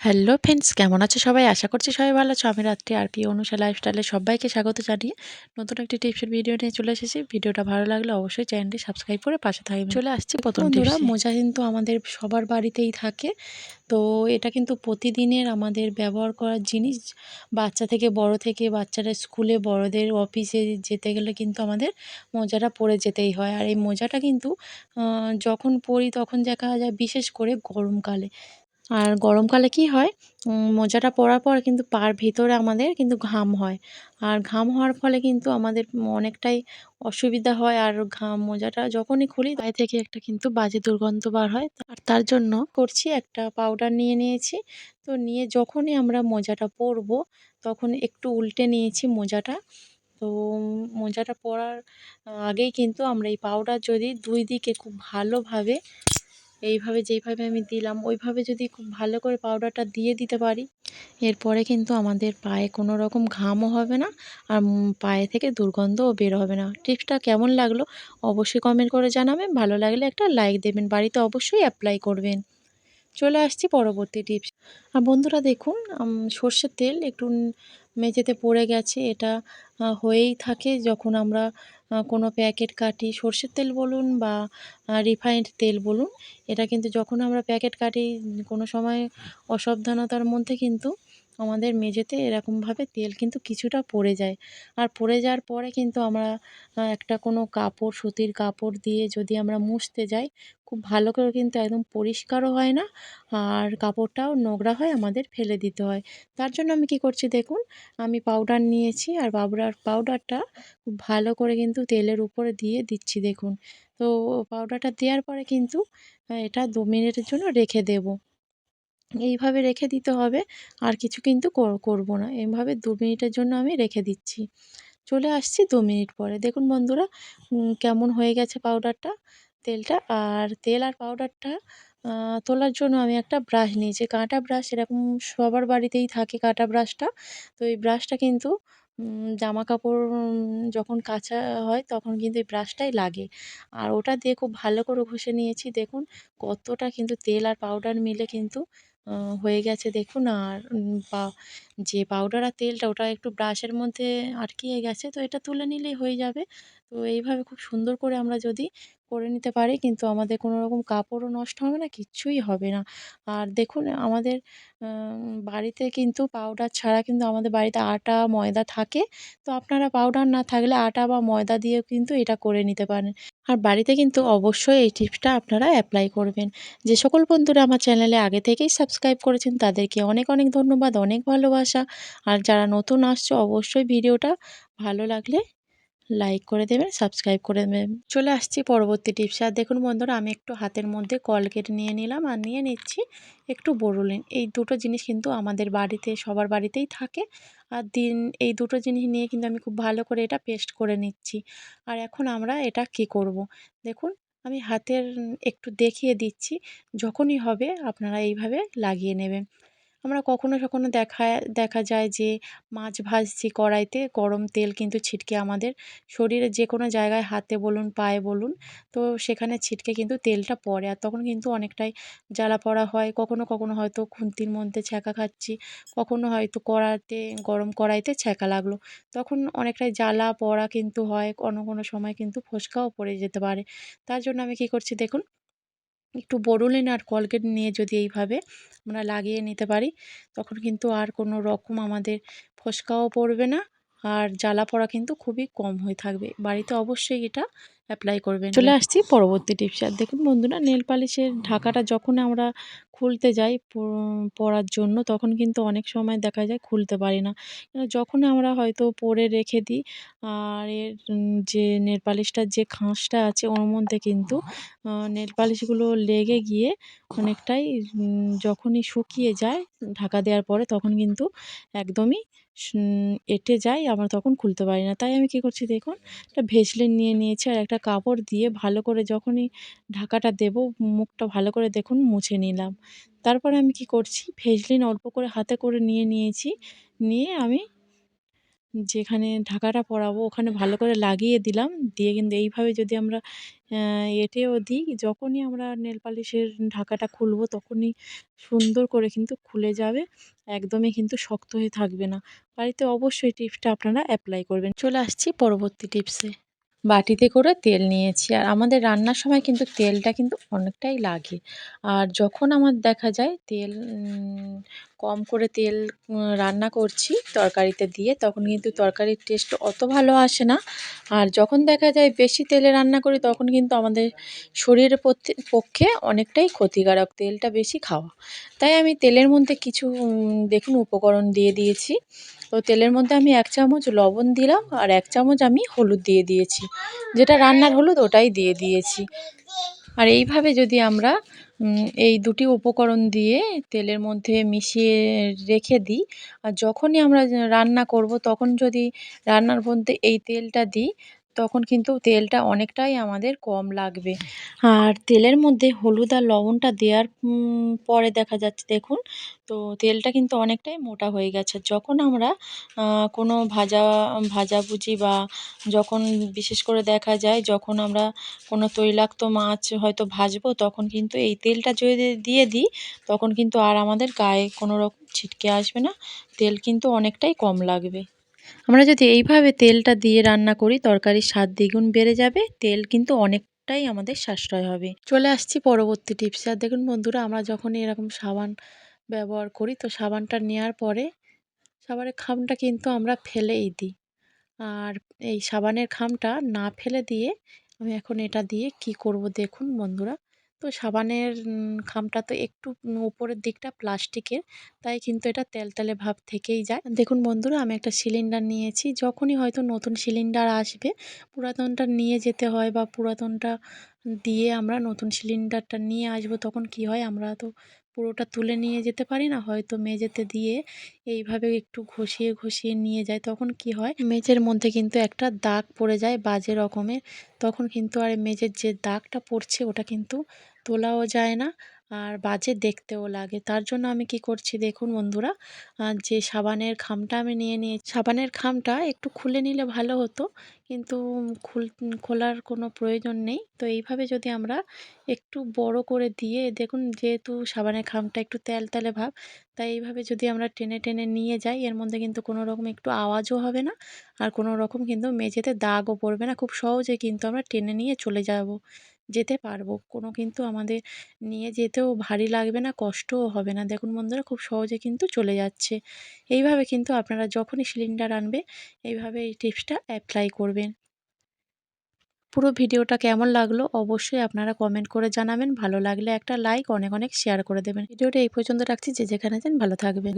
Hello friends কেমন আছো সবাই? আশা করছি সবাই ভালো আছো। আমি রাত্রি আর পি অনুষা লাইফস্টাইলে সবাইকে স্বাগত জানিয়ে নতুন একটি টিপসের ভিডিও নিয়ে চলে এসেছি। ভিডিওটা ভালো লাগলে অবশ্যই চ্যানেলটি সাবস্ক্রাইব করে পাশে থাকবে চলে আসছি প্রথম বন্ধুরা মোজা কিন্তু আমাদের সবার বাড়িতেই থাকে। তো এটা কিন্তু প্রতিদিনের আমাদের ব্যবহার করার জিনিস। বাচ্চা থেকে বড় থেকে বাচ্চারা স্কুলে বড়দের অফিসে যেতে গেলে কিন্তু আমাদের মোজাটা পরে যেতেই হয়। আর এই মোজাটা কিন্তু যখন পরি তখন দেখা যায় বিশেষ করে গরমকালে। আর গরমকালে কি হয়? মোজাটা পরার পর কিন্তু পার ভিতরে আমাদের কিন্তু ঘাম হয়। আর ঘাম হওয়ার ফলে কিন্তু আমাদের অনেকটাই অসুবিধা হয়। আর ঘাম মোজাটা যখনই খুলি তাই থেকে একটা কিন্তু বাজে দুর্গন্ধ বার হয়। আর তার জন্য করছি একটা পাউডার নিয়ে নিয়েছি। তো নিয়ে যখনই আমরা মোজাটা পরবো, তখন একটু উল্টে নিয়েছি মোজাটা। তো মোজাটা পরার আগেই কিন্তু আমরা এই পাউডার যদি দুই দিকে খুব ভালোভাবে এইভাবে যেইভাবে আমি দিলাম, ওইভাবে যদি খুব ভালো করে পাউডারটা দিয়ে দিতে পারি, এরপরে কিন্তু আমাদের পায়ে কোনো রকম ঘামও হবে না আর পায়ে থেকে দুর্গন্ধও বের হবে না। টিপসটা কেমন লাগল অবশ্যই কমেন্ট করে জানাবেন। ভালো লাগলে একটা লাইক দেবেন। বাড়িতে অবশ্যই অ্যাপ্লাই করবেন। চলে আসছি পরবর্তী টিপস আর বন্ধুরা দেখুন সর্ষের তেল একটু মেঝেতে পড়ে গেছে। এটা হয়েই থাকে যখন আমরা কোনো প্যাকেট কাটি সর্ষের তেল বলুন বা রিফাইন্ড তেল বলুন, এটা কিন্তু যখন আমরা প্যাকেট কাটি কোনো সময় অসাবধানতার মধ্যে কিন্তু আমাদের মেঝেতে এরকমভাবে তেল কিন্তু কিছুটা পড়ে যায়। আর পড়ে যাওয়ার পরে কিন্তু আমরা একটা কোনো কাপড়, সুতির কাপড় দিয়ে যদি আমরা মুছতে যাই, খুব ভালো করে কিন্তু একদম পরিষ্কারও হয় না আর কাপড়টাও নোংরা হয় আমাদের ফেলে দিতে হয়। তার জন্য আমি কি করছি দেখুন, আমি পাউডার নিয়েছি আর পাউডার পাউডারটা খুব ভালো করে কিন্তু তেলের উপরে দিয়ে দিচ্ছি দেখুন। তো পাউডারটা দেওয়ার পরে কিন্তু এটা দু মিনিটের জন্য রেখে দেব। এইভাবে রেখে দিতে হবে। আর কিছু কিন্তু করব না। এইভাবে দু মিনিটের জন্য আমি রেখে দিচ্ছি। চলে আসছি দু মিনিট পরে। দেখুন বন্ধুরা কেমন হয়ে গেছে পাউডারটা তেলটা। আর তেল আর পাউডারটা তোলার জন্য আমি একটা ব্রাশ নিয়েছি। কাঁটা ব্রাশ এরকম সবার বাড়িতেই থাকে কাঁটা ব্রাশটা তো এই ব্রাশটা কিন্তু জামা কাপড় যখন কাচা হয় তখন কিন্তু এই ব্রাশটাই লাগে। আর ওটা দিয়ে খুব ভালো করে ঘষে নিয়েছি। দেখুন কতটা কিন্তু তেল আর পাউডার মিলে কিন্তু হয়ে গেছে দেখুন আর বা, যে পাউডার আর তেলটা ওটা একটু ব্রাশের মধ্যে আটকিয়ে গেছে, তো এটা তুলে নিলেই হয়ে যাবে। তো এইভাবে খুব সুন্দর করে আমরা যদি করে নিতে পারি। কিন্তু আমাদের কোনো রকম কাপড়ও নষ্ট হবে না, কিচ্ছুই হবে না। আর দেখুন, আমাদের বাড়িতে কিন্তু পাউডার ছাড়া কিন্তু আমাদের বাড়িতে আটা, ময়দা থাকে। তো আপনারা পাউডার না থাকলে আটা বা ময়দা দিয়েও কিন্তু এটা করে নিতে পারেন। আর বাড়িতে কিন্তু অবশ্যই এই টিপসটা আপনারা অ্যাপ্লাই করবেন। যে সকল বন্ধুরা আমার চ্যানেলে আগে থেকেই সাবস্ক্রাইব করেছেন, তাদেরকে অনেক অনেক ধন্যবাদ, অনেক ভালোবাসা। আর যারা নতুন আসছে, অবশ্যই ভিডিওটা ভালো লাগলে লাইক করে দেবেন সাবস্ক্রাইব করে দেবেন। চলে আসছি পরবর্তী টিপস আর দেখুন বন্ধুরা, আমি একটু হাতের মধ্যে কলগেট নিয়ে নিলাম আর নিয়ে নিচ্ছি একটু বড়লেন এই দুটো জিনিস কিন্তু আমাদের বাড়িতে, সবার বাড়িতেই থাকে। আর দিন, এই দুটো জিনিস নিয়ে কিন্তু আমি খুব ভালো করে এটা পেস্ট করে নিচ্ছি। আর এখন আমরা এটা কি করব। দেখুন, আমি হাতের একটু দেখিয়ে দিচ্ছি। যখনই হবে, আপনারা এইভাবে লাগিয়ে নেবেন। আমরা কখনো কখনো দেখা দেখা যায় যে মাছ ভাজছি কড়াইতে, গরম তেল কিন্তু ছিটকে আমাদের শরীরের যে কোনো জায়গায় হাতে বলুন, পায়ে বলুন, তো সেখানে ছিটকে কিন্তু তেলটা পড়ে আর তখন কিন্তু অনেকটাই জ্বালা পড়া হয়। কখনো কখনো হয়তো খুন্তির মধ্যে ছ্যাঁকা খাচ্ছি, কখনো হয়তো কড়াতে গরম কড়াইতে ছ্যাঁকা লাগল। তখন অনেকটাই জ্বালা পড়া কিন্তু হয়, কোনো কোনো সময় কিন্তু ফোসকাও পড়ে যেতে পারে। তার জন্য আমি কী করছি দেখুন একটু বোরোলিন আর কলগেট নিয়ে যদি এইভাবে আমরা লাগিয়ে নিতে পারি, তখন কিন্তু আর কোনো রকম আমাদের ফোসকাও পড়বে না আর জ্বালা পড়া কিন্তু খুবই কম হয়ে থাকবে। বাড়িতে অবশ্যই এটা অ্যাপ্লাই করবেন চলে আসছি পরবর্তী টিপস আর দেখুন বন্ধুরা নেল পালিশের ঢাকাটা যখন আমরা খুলতে যাই পরার জন্য তখন কিন্তু অনেক সময় দেখা যায় খুলতে পারি না। যখন আমরা হয়তো পরে রেখে দিই আর এর যে নেল পালিশটার যে খাঁজটা আছে ওর মধ্যে কিন্তু নেল পালিশগুলো লেগে গিয়ে অনেকটাই যখনই শুকিয়ে যায়, ঢাকা দেওয়ার পরে তখন কিন্তু একদমই এঁটে যায় আমরা তখন খুলতে পারি না। তাই আমি কী করছি দেখুন, একটা ভেসলিন নিয়ে নিয়েছি আর একটা কাপড় দিয়ে ভালো করে যখনই ঢাকাটা দেব, মুখটা ভালো করে দেখুন মুছে নিলাম। তারপরে আমি কি করছি, ভেসলিন অল্প করে হাতে করে নিয়ে নিয়েছি, নিয়ে আমি যেখানে ঢাকাটা পরাবো, ওখানে ভালো করে লাগিয়ে দিলাম। দিয়ে কিন্তু এইভাবে যদি আমরা এঁটেও দিই, যখনই আমরা নেল পালিশের ঢাকাটা খুলবো, তখনই সুন্দর করে কিন্তু খুলে যাবে। একদমই কিন্তু শক্ত হয়ে থাকবে না। বাড়িতে অবশ্যই টিপসটা আপনারা অ্যাপ্লাই করবেন। চলে আসছি পরবর্তী টিপসে। বাটিতে করে তেল নিয়েছি। আর আমাদের রান্নার সময় কিন্তু তেলটা কিন্তু অনেকটাই লাগে। আর যখন আমার দেখা যায় তেল কম করে তেল রান্না করছি তরকারিতে দিয়ে, তখন কিন্তু তরকারির টেস্ট অত ভালো আসে না। আর যখন দেখা যায় বেশি তেলে রান্না করি, তখন কিন্তু আমাদের শরীরের পক্ষে অনেকটাই ক্ষতিকারক তেলটা বেশি খাওয়া। তাই আমি তেলের মধ্যে কিছু দেখুন উপকরণ দিয়ে দিয়েছি। তো তেলের মধ্যে আমি এক চামচ লবণ দিলাম আর এক চামচ আমি হলুদ দিয়ে দিয়েছি। যেটা রান্নার হলুদ ওটাই দিয়ে দিয়েছি। আর এইভাবে যদি আমরা এই দুটি উপকরণ দিয়ে তেলের মধ্যে মিশিয়ে রেখে দিই, আর যখনই আমরা রান্না করব, তখন যদি রান্নার মধ্যে এই তেলটা দিই তখন কিন্তু তেলটা অনেকটাই আমাদের কম লাগবে। আর তেলের মধ্যে হলুদ আর লবণটা দেওয়ার পরে দেখা যাচ্ছে, দেখুন। তো তেলটা কিন্তু অনেকটাই মোটা হয়ে গেছে। যখন আমরা কোনো ভাজা ভাজাভুজি বা যখন বিশেষ করে দেখা যায়, যখন আমরা কোনো তৈলাক্ত মাছ হয়তো ভাজবো, তখন কিন্তু এই তেলটা যদি দিয়ে দিই, তখন কিন্তু আর আমাদের গায়ে কোনো রকম ছিটকে আসবে না। তেল কিন্তু অনেকটাই কম লাগবে। আমরা যদি এইভাবে তেলটা দিয়ে রান্না করি, তরকারির স্বাদ দ্বিগুণ বেড়ে যাবে, তেল কিন্তু অনেক অনেকটাই আমাদের সাশ্রয় হবে। চলে আসছি পরবর্তী টিপসে আর দেখুন বন্ধুরা, আমরা যখন এরকম সাবান ব্যবহার করি, তো সাবানটা নেওয়ার পরে সাবানের খামটা কিন্তু আমরা ফেলেই দিই। আর এই সাবানের খামটা না ফেলে দিয়ে আমি এখন এটা দিয়ে কি করব দেখুন বন্ধুরা। তো সাবানের খামটা তো একটু উপরের দিকটা প্লাস্টিকের, তাই কিন্তু এটা তেলতেলে ভাব থেকেই যায়। দেখুন বন্ধুরা, আমি একটা সিলিন্ডার নিয়েছি, যখনই হয়তো নতুন সিলিন্ডার আসবে, পুরাতনটা নিয়ে যেতে হয় বা পুরাতনটা দিয়ে আমরা নতুন সিলিন্ডারটা নিয়ে আসব, তখন কি হয়, আমরা তো পুরোটা তুলে নিয়ে যেতে পারি না। হয়তো মেঝেতে দিয়ে এইভাবে একটু ঘষিয়ে ঘষিয়ে নিয়ে যায় তখন কি হয়? মেঝের মধ্যে কিন্তু একটা দাগ পড়ে যায় বাজে রকমের। তখন কিন্তু আর মেঝের যে দাগটা পড়ছে, ওটা কিন্তু তোলাও যায় না। আর বাজে দেখতেও লাগে। তার জন্য আমি কি করছি দেখুন বন্ধুরা যে সাবানের খামটা আমি নিয়ে নিয়ে সাবানের খামটা একটু খুলে নিলে ভালো হতো, কিন্তু খুল, খোলার কোনো প্রয়োজন নেই। তো এইভাবে যদি আমরা একটু বড় করে দিয়ে, দেখুন যেহেতু সাবানের খামটা একটু তেল তেলে ভাব, তাই এইভাবে যদি আমরা টেনে টেনে নিয়ে যাই, এর মধ্যে কিন্তু কোনো রকম একটু আওয়াজও হবে না, আর কোনো রকম কিন্তু মেঝেতে দাগও পড়বে না। খুব সহজে কিন্তু আমরা টেনে নিয়ে চলে যাব। যেতে পারব। কোনো কিন্তু আমাদের নিয়ে যেতেও ভারী লাগবে না, কষ্টও হবে না। দেখুন বন্ধুরা, খুব সহজে কিন্তু চলে যাচ্ছে। এইভাবে কিন্তু আপনারা যখনই সিলিন্ডার আনবে, এইভাবে এই টিপসটা অ্যাপ্লাই করবেন। পুরো ভিডিওটা কেমন লাগল অবশ্যই আপনারা কমেন্ট করে জানাবেন। ভালো লাগলে একটা লাইক অনেক অনেক শেয়ার করে দেবেন। ভিডিওটা এই পর্যন্ত রাখছি। যে যেখানে যান ভালো থাকবেন।